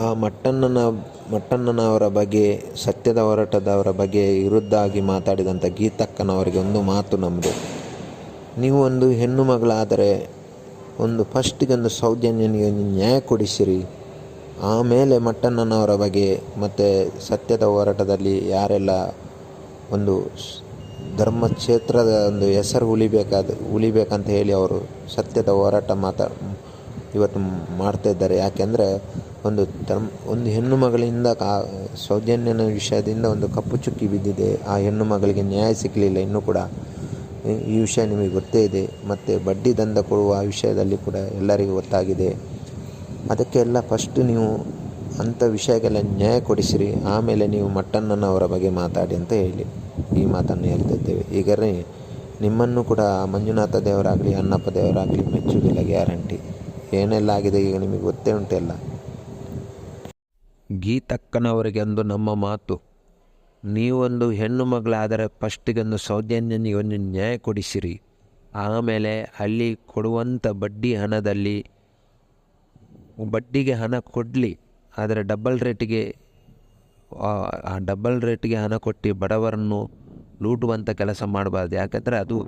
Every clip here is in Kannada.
ಆ ಮಟ್ಟಣ್ಣನ, ಮಟ್ಟಣ್ಣನವರ ಬಗ್ಗೆ, ಸತ್ಯದ ಹೋರಾಟದವರ ಬಗ್ಗೆ ವಿರುದ್ಧವಾಗಿ ಮಾತಾಡಿದಂಥ ಗೀತಕ್ಕನವರಿಗೆ ಒಂದು ಮಾತು ನಮ್ಮದು ನೀವು ಒಂದು ಹೆಣ್ಣು ಮಗಳಾದರೆ ಒಂದು ಫಸ್ಟಿಗೆ ಒಂದು ಸೌಜನ್ಯನಿಗೆ ಒಂದು ನ್ಯಾಯ ಕೊಡಿಸಿರಿ. ಆಮೇಲೆ ಮಟ್ಟಣ್ಣನವರ ಬಗ್ಗೆ ಮತ್ತು ಸತ್ಯದ ಹೋರಾಟದಲ್ಲಿ ಯಾರೆಲ್ಲ ಒಂದು ಧರ್ಮ ಕ್ಷೇತ್ರದ ಒಂದು ಹೆಸರು ಉಳಿಬೇಕಾದ, ಉಳಿಬೇಕಂತ ಹೇಳಿ ಅವರು ಸತ್ಯದ ಹೋರಾಟ ಮಾತಾ, ಇವತ್ತು ಮಾಡ್ತಾ ಇದ್ದಾರೆ. ಯಾಕೆಂದರೆ ಒಂದು ತಮ್ ಒಂದು ಹೆಣ್ಣು ಮಗಳಿಂದ ಕಾ, ಸೌಜನ್ಯನ ವಿಷಯದಿಂದ ಒಂದು ಕಪ್ಪು ಚುಕ್ಕಿ ಬಿದ್ದಿದೆ. ಆ ಹೆಣ್ಣು ಮಗಳಿಗೆ ನ್ಯಾಯ ಸಿಗಲಿಲ್ಲ ಇನ್ನೂ ಕೂಡ. ಈ- ವಿಷಯ ನಿಮಗೆ ಗೊತ್ತೇ ಇದೆ. ಮತ್ತು ಬಡ್ಡಿ ದಂದ ಕೊಡುವ ವಿಷಯದಲ್ಲಿ ಕೂಡ ಎಲ್ಲರಿಗೂ ಗೊತ್ತಾಗಿದೆ. ಅದಕ್ಕೆಲ್ಲ ಫಸ್ಟ್ ನೀವು ಅಂಥ ವಿಷಯಕ್ಕೆಲ್ಲ ನ್ಯಾಯ ಕೊಡಿಸಿರಿ. ಆಮೇಲೆ ನೀವು ಮಟ್ಟಣ್ಣನವರ ಬಗ್ಗೆ ಮಾತಾಡಿ ಅಂತ ಹೇಳಿ. ಈ ಮಾತನ್ನು ಹೇಳ್ತಿದ್ದೇವೆ ಈಗ ನಿಮ್ಮನ್ನು ಕೂಡ ಮಂಜುನಾಥ ದೇವರಾಗಲಿ, ಅಣ್ಣಪ್ಪ ದೇವರಾಗಲಿ ಮೆಚ್ಚುವುದಿಲ್ಲ ಗ್ಯಾರಂಟಿ. ಏನೆಲ್ಲ ಆಗಿದೆ ಈಗ ನಿಮಗೆ ಗೊತ್ತೇ ಉಂಟೆಲ್ಲ ಗೀತಕ್ಕನವರಿಗೆ ಒಂದು ನಮ್ಮ ಮಾತು. ನೀವೊಂದು ಹೆಣ್ಣು ಮಗಳಾದರೆ ಫಸ್ಟಿಗೊಂದು ಸೌಜನ್ಯನಿಗೆ ಒಂದು ನ್ಯಾಯ ಕೊಡಿಸಿರಿ. ಆಮೇಲೆ ಅಲ್ಲಿ ಕೊಡುವಂಥ ಬಡ್ಡಿ ಹಣದಲ್ಲಿ, ಬಡ್ಡಿಗೆ ಹಣ ಕೊಡಲಿ, ಆದರೆ ಡಬಲ್ ರೇಟಿಗೆ ಆ ಡಬಲ್ ರೇಟಿಗೆ ಹಣ ಕೊಟ್ಟು ಬಡವರನ್ನು ಲೂಟುವಂಥ ಕೆಲಸ ಮಾಡಬಾರ್ದು. ಯಾಕಂದರೆ ಅದು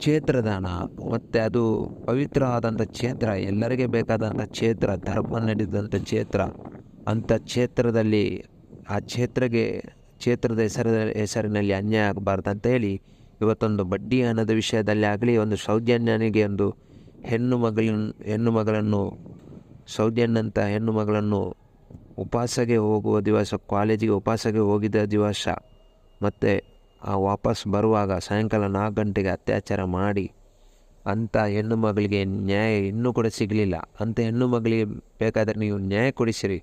ಕ್ಷೇತ್ರದಾನ, ಮತ್ತು ಅದು ಪವಿತ್ರವಾದಂಥ ಕ್ಷೇತ್ರ, ಎಲ್ಲರಿಗೆ ಬೇಕಾದಂಥ ಕ್ಷೇತ್ರ, ಧರ್ಮ ನಡೆದಂಥ ಕ್ಷೇತ್ರ. ಅಂಥ ಕ್ಷೇತ್ರದಲ್ಲಿ, ಆ ಕ್ಷೇತ್ರಕ್ಕೆ ಕ್ಷೇತ್ರದ ಹೆಸರ, ಹೆಸರಿನಲ್ಲಿ ಅನ್ಯಾಯ ಆಗಬಾರ್ದು ಅಂತ ಹೇಳಿ, ಇವತ್ತೊಂದು ಬಡ್ಡಿ ಹಣದ ವಿಷಯದಲ್ಲಿ ಆಗಲಿ, ಒಂದು ಸೌಜನ್ಯನಿಗೆ ಒಂದು ಹೆಣ್ಣು ಮಗಳನ್ನ ಹೆಣ್ಣು ಮಗಳನ್ನು ಸೌಜನ್ಯಂತ ಹೆಣ್ಣು ಮಗಳನ್ನು ಉಪವಾಸಗೆ ಹೋಗುವ ದಿವಸ, ಕಾಲೇಜಿಗೆ ಉಪವಾಸಗೆ ಹೋಗಿದ್ದ ದಿವಸ, ಮತ್ತು ಆ ವಾಪಸ್ ಬರುವಾಗ ಸಾಯಂಕಾಲ ನಾಲ್ಕು ಗಂಟೆಗೆ ಅತ್ಯಾಚಾರ ಮಾಡಿ ಅಂಥ ಹೆಣ್ಣು ಮಗಳಿಗೆ ನ್ಯಾಯ ಇನ್ನೂ ಕೂಡ ಸಿಗಲಿಲ್ಲ. ಅಂಥ ಹೆಣ್ಣು ಮಗಳಿಗೆ ಬೇಕಾದರೆ ನೀವು ನ್ಯಾಯ ಕೊಡಿಸಿರಿ.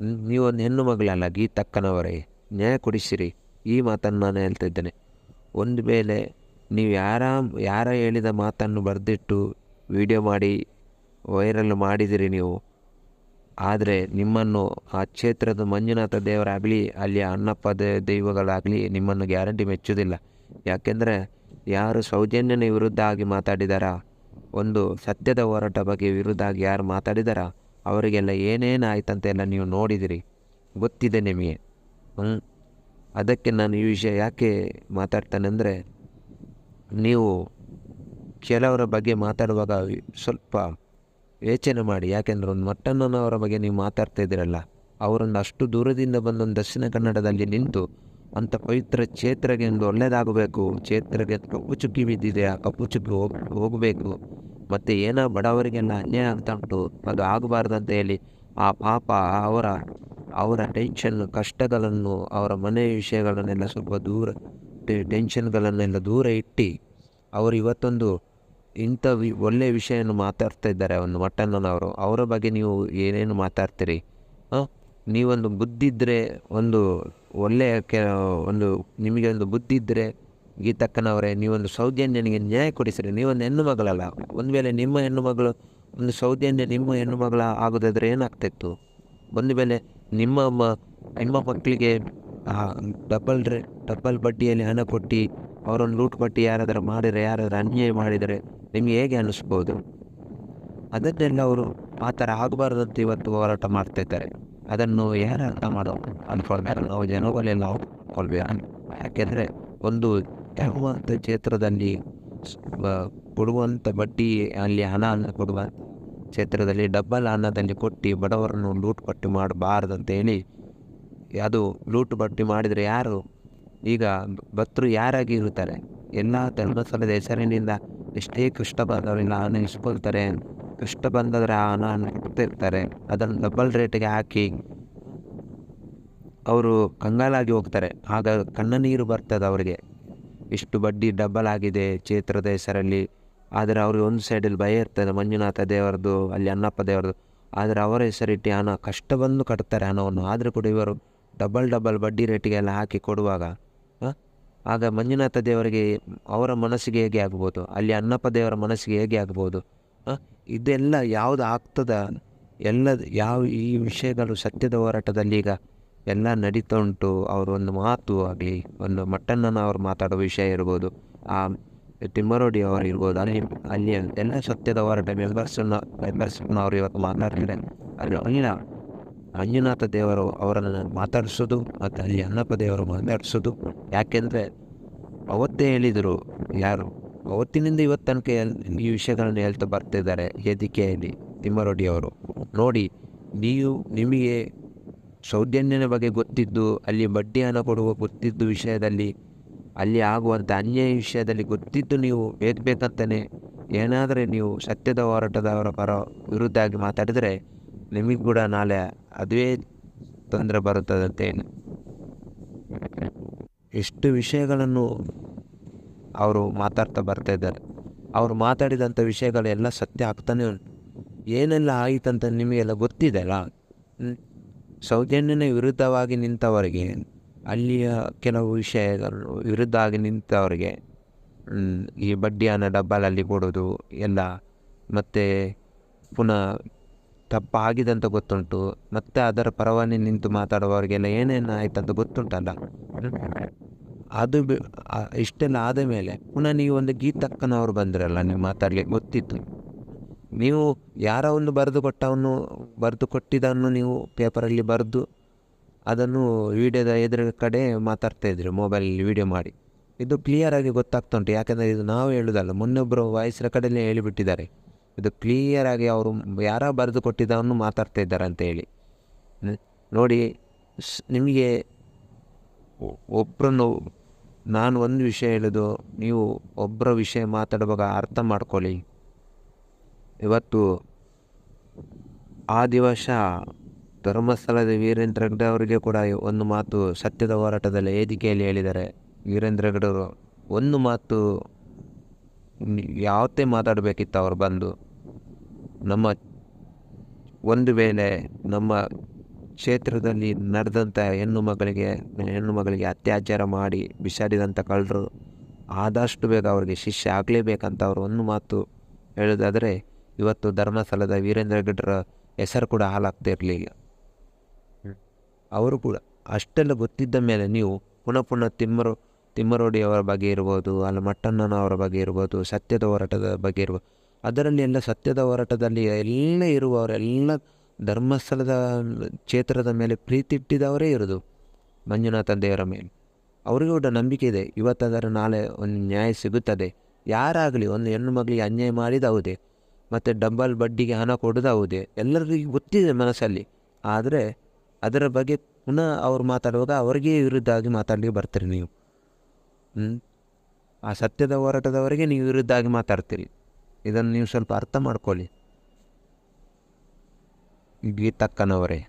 ನ್- ಒಂದು ಹೆಣ್ಣು ಮಗಳಲ್ಲ, ಗೀತಕ್ಕನವರೇ, ನ್ಯಾಯ ಕೊಡಿಸಿರಿ. ಈ ಮಾತನ್ನು ನಾನು ಹೇಳ್ತಿದ್ದೇನೆ ಒಂದು ವೇಳೆ ನೀವು ಯಾರ ಯಾರ ಹೇಳಿದ ಮಾತನ್ನು ಬರೆದಿಟ್ಟು ವಿಡಿಯೋ ಮಾಡಿ ವೈರಲ್ ಮಾಡಿದಿರಿ ನೀವು, ಆದರೆ ನಿಮ್ಮನ್ನು ಆ ಕ್ಷೇತ್ರದ ಮಂಜುನಾಥ ದೇವರಾಗಲಿ ಅಲ್ಲಿ ಅಣ್ಣಪ್ಪ ದೈವಗಳಾಗಲಿ ನಿಮ್ಮನ್ನು ಗ್ಯಾರಂಟಿ ಮೆಚ್ಚುವುದಿಲ್ಲ. ಯಾಕೆಂದರೆ ಯಾರು ಸೌಜನ್ಯನ ವಿರುದ್ಧ ಆಗಿ ಮಾತಾಡಿದಾರ? ಒಂದು ಸತ್ಯದ ಹೋರಾಟ ಬಗ್ಗೆ ವಿರುದ್ಧ ಆಗಿ ಯಾರು ಮಾತಾಡಿದಾರ? ಅವರಿಗೆಲ್ಲ ಏನೇನು ಆಯ್ತಂತೆಲ್ಲ ನೀವು ನೋಡಿದಿರಿ, ಗೊತ್ತಿದೆ ನಿಮಗೆ. ಹ್ಞೂ ಅದಕ್ಕೆ ನಾನು ಈ ವಿಷಯ ಯಾಕೆ ಮಾತಾಡ್ತೇನೆ ಅಂದರೆ, ನೀವು ಕೆಲವರ ಬಗ್ಗೆ ಮಾತಾಡುವಾಗ ಸ್ವಲ್ಪ ಯೋಚನೆ ಮಾಡಿ, ಯಾಕೆಂದ್ರೆ ಒಂದು ಮಟ್ಟಣ್ಣನವರ ಬಗ್ಗೆ ನೀವು ಮಾತಾಡ್ತಾ ಇದ್ದೀರಲ್ಲ ಅವರನ್ನು ಅಷ್ಟು ದೂರದಿಂದ ಬಂದೊಂದು ದಕ್ಷಿಣ ಕನ್ನಡದಲ್ಲಿ ನಿಂತು ಅಂಥ ಪವಿತ್ರ ಕ್ಷೇತ್ರಕ್ಕೆ ಒಂದು ಒಳ್ಳೆಯದಾಗಬೇಕು. ಕ್ಷೇತ್ರಕ್ಕೆ ಕಪ್ಪು ಚುಕ್ಕಿ ಬಿದ್ದಿದೆ. ಆ ಕಪ್ಪು ಚುಕ್ಕಿ ಹೋಗ್, ಹೋಗಬೇಕು. ಮತ್ತು ಏನೋ ಬಡವರಿಗೆಲ್ಲ ಅನ್ಯಾಯ ಅಂತ ಉಂಟು. ಅದು ಆಗಬಾರ್ದು ಅಂತ ಹೇಳಿ ಆ ಪಾಪ ಅವರ ಅವರ ಟೆನ್ಷನ್ ಕಷ್ಟಗಳನ್ನು, ಅವರ ಮನೆ ವಿಷಯಗಳನ್ನೆಲ್ಲ ಸ್ವಲ್ಪ ದೂರ ಟೆನ್ಷನ್ಗಳನ್ನೆಲ್ಲ ದೂರ ಇಟ್ಟು ಅವರು ಇವತ್ತೊಂದು ಇಂಥ ವಿ ಒಳ್ಳೆಯ ವಿಷಯವನ್ನು ಮಾತಾಡ್ತಾ ಇದ್ದಾರೆ. ಒಂದು ಮಟ್ಟಣ್ಣನವರು ಅವರ ಬಗ್ಗೆ ನೀವು ಏನೇನು ಮಾತಾಡ್ತೀರಿ? ಹಾಂ? ನೀವೊಂದು ಬುದ್ಧಿದ್ರೆ ಒಂದು ಒಳ್ಳೆಯ ಕೆ, ಒಂದು ನಿಮಗೆ ಒಂದು ಬುದ್ಧಿ ಇದ್ದರೆ ಗೀತಕ್ಕನವರೇ, ನೀವೊಂದು ಸೌಜನ್ಯನಿಗೆ ನ್ಯಾಯ ಕೊಡಿಸಿರಿ ನೀವೊಂದು ಹೆಣ್ಣು ಮಗಳಲ್ಲ. ಒಂದು ವೇಳೆ ನಿಮ್ಮ ಹೆಣ್ಣು ಮಗಳು, ಒಂದು ಸೌಜನ್ಯ ನಿಮ್ಮ ಹೆಣ್ಣು ಮಗಳ ಆಗೋದಾದರೆ ಏನಾಗ್ತಿತ್ತು? ಒಂದು ವೇಳೆ ನಿಮ್ಮ ಮ ಮಕ್ಕಳಿಗೆ ಡಬಲ್ ರೇ ಡಬಲ್ ಬಡ್ಡಿಯಲ್ಲಿ ಹಣ ಕೊಟ್ಟು ಅವರನ್ನು ಲೂಟ್ ಪಟ್ಟಿ ಯಾರಾದರೂ ಮಾಡಿದರೆ, ಯಾರಾದರೂ ಅನ್ಯಾಯ ಮಾಡಿದರೆ ನಿಮಗೆ ಹೇಗೆ ಅನ್ನಿಸ್ಬೋದು? ಅದನ್ನೆಲ್ಲ ಅವರು ಆ ಥರ ಆಗಬಾರ್ದಂತ ಇವತ್ತು ಹೋರಾಟ ಮಾಡ್ತಾ ಇದ್ದಾರೆ. ಅದನ್ನು ಯಾರು ಅರ್ಥ ಮಾಡೋ ಅಂದ್ಕೊಳ್ಬೇಕು ನಾವು ಜನಗಳೆಲ್ಲ ಅಂದ್ಕೊಳ್ಬೇಕು ಯಾಕೆಂದರೆ ಒಂದು ಯಾವಂಥ ಕ್ಷೇತ್ರದಲ್ಲಿ ಕೊಡುವಂಥ ಬಡ್ಡಿ ಅಲ್ಲಿ ಹಣವನ್ನು ಕೊಡುವ ಕ್ಷೇತ್ರದಲ್ಲಿ ಡಬ್ಬಲ್ ಹಣದಲ್ಲಿ ಕೊಟ್ಟು ಬಡವರನ್ನು ಲೂಟ್ ಪಟ್ಟಿ ಮಾಡಬಾರ್ದು ಅಂತೇಳಿ ಅದು ಲೂಟು ಪಟ್ಟಿ ಮಾಡಿದರೆ ಯಾರು? ಈಗ ಭಕ್ತರು ಯಾರಾಗಿ ಇರುತ್ತಾರೆ? ಎಲ್ಲ ಧರ್ಮಸ್ಥಳದ ಹೆಸರಿನಿಂದ ಎಷ್ಟೇ ಕಷ್ಟ ಬಂದವರೆಲ್ಲ ಹಣ ಇಸ್ಕೊಳ್ತಾರೆ ಕಷ್ಟ ಆ ಹಣ ಕೊಡ್ತಿರ್ತಾರೆ ಅದನ್ನು ಡಬಲ್ ರೇಟಿಗೆ ಹಾಕಿ ಅವರು ಕಂಗಾಲಾಗಿ ಹೋಗ್ತಾರೆ. ಆಗ ಕಣ್ಣ ನೀರು ಬರ್ತದೆ ಅವರಿಗೆ. ಇಷ್ಟು ಬಡ್ಡಿ ಡಬಲ್ ಆಗಿದೆ ಚೇತ್ರದ ಹೆಸರಲ್ಲಿ. ಆದರೆ ಅವ್ರಿಗೆ ಒಂದು ಸೈಡಲ್ಲಿ ಭಯ ಇರ್ತದೆ ಮಂಜುನಾಥ ದೇವರದು ಅಲ್ಲಿ ಅನ್ನಪ್ಪ ದೇವರದು ಆದರೆ ಅವರ ಹೆಸರಿಟ್ಟು ಹಣ, ಕಷ್ಟ ಬಂದು ಕಟ್ತಾರೆ ಹಣವನ್ನು. ಆದರೂ ಕೂಡ ಇವರು ಡಬಲ್ ಡಬಲ್ ಬಡ್ಡಿ ರೇಟಿಗೆಲ್ಲ ಹಾಕಿ ಕೊಡುವಾಗ ಆಗ ಮಂಜುನಾಥ ದೇವರಿಗೆ ಅವರ ಮನಸ್ಸಿಗೆ ಹೇಗೆ ಆಗ್ಬೋದು? ಅಲ್ಲಿ ಅನ್ನಪ್ಪ ದೇವರ ಮನಸ್ಸಿಗೆ ಹೇಗೆ ಆಗ್ಬೋದು? ಇದೆಲ್ಲ ಯಾವುದು ಆಗ್ತದ? ಎಲ್ಲ ಯಾವ ಈ ವಿಷಯಗಳು ಸತ್ಯದ ಹೋರಾಟದಲ್ಲಿ ಈಗ ಎಲ್ಲ ನಡೀತಾ ಉಂಟು ಒಂದು ಮಾತು ಆಗಲಿ, ಒಂದು ಮಟ್ಟನ್ನ ಅವ್ರು ಮಾತಾಡೋ ವಿಷಯ ಇರ್ಬೋದು. ಆ ತಿಮ್ಮರೋಡಿ ಅವರು ಇರ್ಬೋದು. ಅಲ್ಲಿ ಅಲ್ಲಿ ಎಲ್ಲ ಸತ್ಯದ ಹೋರಾಟ ಮೆಂಬರ್ಸನ್ನ ಮೆಂಬರ್ಸ್ ಅವರು ಇವತ್ತು ಮಾತಾಡ್ತಾರೆ. ಅಲ್ಲಿ ಅಲ್ಲಿನ ಅಂಜುನಾಥ ದೇವರು ಅವರನ್ನು ಮಾತಾಡಿಸೋದು, ಮತ್ತು ಅಲ್ಲಿ ಅನ್ನಪ್ಪ ದೇವರು ಮಾತಾಡಿಸೋದು. ಯಾಕೆಂದರೆ ಅವತ್ತೇ ಹೇಳಿದರು ಯಾರು? ಅವತ್ತಿನಿಂದ ಇವತ್ತು ತನಕ ಈ ವಿಷಯಗಳನ್ನು ಹೇಳ್ತಾ ಬರ್ತಿದ್ದಾರೆ ವೇದಿಕೆಯಲ್ಲಿ ತಿಮ್ಮರೊಡ್ಡಿಯವರು ನೋಡಿ, ನೀವು ನಿಮಗೆ ಸೌಜನ್ಯನ ಬಗ್ಗೆ ಗೊತ್ತಿದ್ದು, ಅಲ್ಲಿ ಬಡ್ಡಿ ಹಣ ಕೊಡುವ ಗೊತ್ತಿದ್ದು ವಿಷಯದಲ್ಲಿ, ಅಲ್ಲಿ ಆಗುವಂಥ ಅನ್ಯಾಯ ವಿಷಯದಲ್ಲಿ ಗೊತ್ತಿದ್ದು ನೀವು ಬೇಕು ಬೇಕಂತಾನೆ ಏನಾದರೆ ನೀವು ಸತ್ಯದ ಹೋರಾಟದವರ ಪರ ವಿರುದ್ಧ ಆಗಿ ಮಾತಾಡಿದರೆ ನಿಮಗೆ ಕೂಡ ನಾಳೆ ಅದುವೇ ತೊಂದರೆ ಬರುತ್ತದಂತೆ. ಎಷ್ಟು ವಿಷಯಗಳನ್ನು ಅವರು ಮಾತಾಡ್ತಾ ಬರ್ತಾ ಇದ್ದಾರೆ. ಅವರು ಮಾತಾಡಿದಂಥ ವಿಷಯಗಳೆಲ್ಲ ಸತ್ಯ ಆಗ್ತಾನೆ ಉಂಟು. ಏನೆಲ್ಲ ಆಯಿತಂತ ನಿಮಗೆಲ್ಲ ಗೊತ್ತಿದೆಯಲ್ಲ ಅಲ್ಲ? ಸೌಜನ್ಯನ ವಿರುದ್ಧವಾಗಿ ನಿಂತವರಿಗೆ, ಅಲ್ಲಿಯ ಕೆಲವು ವಿಷಯಗಳು ವಿರುದ್ಧ ಆಗಿ ನಿಂತವರಿಗೆ ಈ ಬಡ್ಡಿಯನ್ನು ಡಬ್ಬಲಲ್ಲಿ ಕೊಡೋದು ಎಲ್ಲ ಮತ್ತು ಪುನಃ ತಪ್ಪಾಗಿದಂತ ಗೊತ್ತುಂಟು. ಮತ್ತು ಅದರ ಪರವಾಗಿ ನಿಂತು ಮಾತಾಡುವವರಿಗೆಲ್ಲ ಏನೇನು ಆಯ್ತಂತ ಗೊತ್ತುಂಟಲ್ಲ? ಅದು ಇಷ್ಟೆಲ್ಲ ಆದ ಮೇಲೆ ಪುನಃ ನೀವು ಒಂದು ಗೀತಕ್ಕನವರು ಬಂದಿರಲ್ಲ ನೀವು ಮಾತಾಡಲಿಕ್ಕೆ ಗೊತ್ತಿತ್ತು. ನೀವು ಯಾರ ಒಂದು ಬರೆದು ಕೊಟ್ಟವನ್ನು ಬರೆದು ಕೊಟ್ಟಿದ್ದನ್ನು ನೀವು ಪೇಪರಲ್ಲಿ ಬರೆದು ಅದನ್ನು ವಿಡಿಯೋದ ಎದುರು ಕಡೆ ಮಾತಾಡ್ತಾ ಇದ್ರಿ, ಮೊಬೈಲಲ್ಲಿ ವಿಡಿಯೋ ಮಾಡಿ. ಇದು ಕ್ಲಿಯರಾಗಿ ಗೊತ್ತಾಗ್ತಾ ಉಂಟು, ಯಾಕೆಂದರೆ ಇದು ನಾವು ಹೇಳೋದಲ್ಲ ಮೊನ್ನೊಬ್ಬರು ವಾಯ್ಸ್ರ ಕಡೆಯಲ್ಲೇ ಹೇಳಿಬಿಟ್ಟಿದ್ದಾರೆ. ಇದು ಕ್ಲಿಯರಾಗಿ ಅವರು ಯಾರ ಬರೆದು ಕೊಟ್ಟಿದ್ದವನ್ನು ಮಾತಾಡ್ತಾ ಇದ್ದಾರೆ ಅಂತ ಹೇಳಿ. ನೋಡಿ ನಿಮಗೆ ಒಬ್ಬರನ್ನು ನಾನು ಒಂದು ವಿಷಯ ಹೇಳೋದು, ನೀವು ಒಬ್ಬರ ವಿಷಯ ಮಾತಾಡುವಾಗ ಅರ್ಥ ಮಾಡ್ಕೊಳ್ಳಿ. ಇವತ್ತು ಆ ದಿವಸ ಧರ್ಮಸ್ಥಳದ ವೀರೇಂದ್ರ ಹೆಗ್ಡೆ ಅವರಿಗೆ ಕೂಡ ಒಂದು ಮಾತು ಸತ್ಯದ ಹೋರಾಟದಲ್ಲಿ ವೇದಿಕೆಯಲ್ಲಿ ಹೇಳಿದ್ದಾರೆ. ವೀರೇಂದ್ರ ಹೆಗ್ಡೆಯವರು ಒಂದು ಮಾತು ಯಾವತ್ತೇ ಮಾತಾಡಬೇಕಿತ್ತು, ಅವ್ರು ಬಂದು. ನಮ್ಮ ಒಂದು ವೇಳೆ ನಮ್ಮ ಕ್ಷೇತ್ರದಲ್ಲಿ ನಡೆದಂಥ ಹೆಣ್ಣು ಮಗಳಿಗೆ ಹೆಣ್ಣು ಮಗಳಿಗೆ ಅತ್ಯಾಚಾರ ಮಾಡಿ ಬಿಸಾಡಿದಂಥ ಕಳ್ಳರು ಆದಷ್ಟು ಬೇಗ ಅವರಿಗೆ ಶಿಷ್ಯ ಆಗಲೇಬೇಕಂತ ಅವರು ಒಂದು ಮಾತು ಹೇಳೋದಾದರೆ ಇವತ್ತು ಧರ್ಮಸ್ಥಳದ ವೀರೇಂದ್ರ ಗಡ್ರ ಹೆಸರು ಕೂಡ ಹಾಲಾಗ್ತಾ ಇರಲಿಲ್ಲ ಅವರು ಕೂಡ ಅಷ್ಟೆಲ್ಲ ಗೊತ್ತಿದ್ದ ಮೇಲೆ ನೀವು ಪುನಃ ಪುನಃ ತಿಮ್ಮರು ತಿಮ್ಮರೋಡಿಯವರ ಬಗ್ಗೆ ಇರ್ಬೋದು ಅಲ್ಲ ಮಟ್ಟಣ್ಣನ ಅವರ ಬಗ್ಗೆ ಇರ್ಬೋದು ಸತ್ಯದ ಹೋರಾಟದ ಬಗ್ಗೆ ಇರ್ಬೋದು ಅದರಲ್ಲಿ ಎಲ್ಲ ಸತ್ಯದ ಹೋರಾಟದಲ್ಲಿ ಎಲ್ಲ ಇರುವವರೆಲ್ಲ ಧರ್ಮಸ್ಥಳದ ಕ್ಷೇತ್ರದ ಮೇಲೆ ಪ್ರೀತಿ ಇಟ್ಟಿದವರೇ ಇರೋದು ಮಂಜುನಾಥ ದೇವರ ಮೇಲೆ. ಅವರಿಗೂ ಕೂಡ ನಂಬಿಕೆ ಇದೆ. ಇವತ್ತಾದರೆ ನಾಳೆ ಒಂದು ನ್ಯಾಯ ಸಿಗುತ್ತದೆ. ಯಾರಾಗಲಿ ಒಂದು ಹೆಣ್ಣು ಮಗಳಿಗೆ ಅನ್ಯಾಯ ಮಾಡಿದ ಹೌದೇ ಮತ್ತು ಡಬ್ಬಲ್ ಬಡ್ಡಿಗೆ ಹಣ ಕೊಡೋದು ಹೌದೇ ಎಲ್ಲರಿಗೂ ಗೊತ್ತಿದೆ ಮನಸ್ಸಲ್ಲಿ. ಆದರೆ ಅದರ ಬಗ್ಗೆ ಪುನಃ ಅವ್ರು ಮಾತಾಡುವಾಗ ಅವರಿಗೆ ವಿರುದ್ಧ ಆಗಿ ಮಾತಾಡಲಿಕ್ಕೆ ಬರ್ತೀರಿ ನೀವು? ಆ ಸತ್ಯದ ಹೋರಾಟದವರೆಗೆ ನೀವು ವಿರುದ್ಧ ಆಗಿ ಮಾತಾಡ್ತೀರಿ. ಇದನ್ನು ನೀವು ಸ್ವಲ್ಪ ಅರ್ಥ ಮಾಡ್ಕೊಳ್ಳಿ. ಗೀತಕ್ಕನವರೇ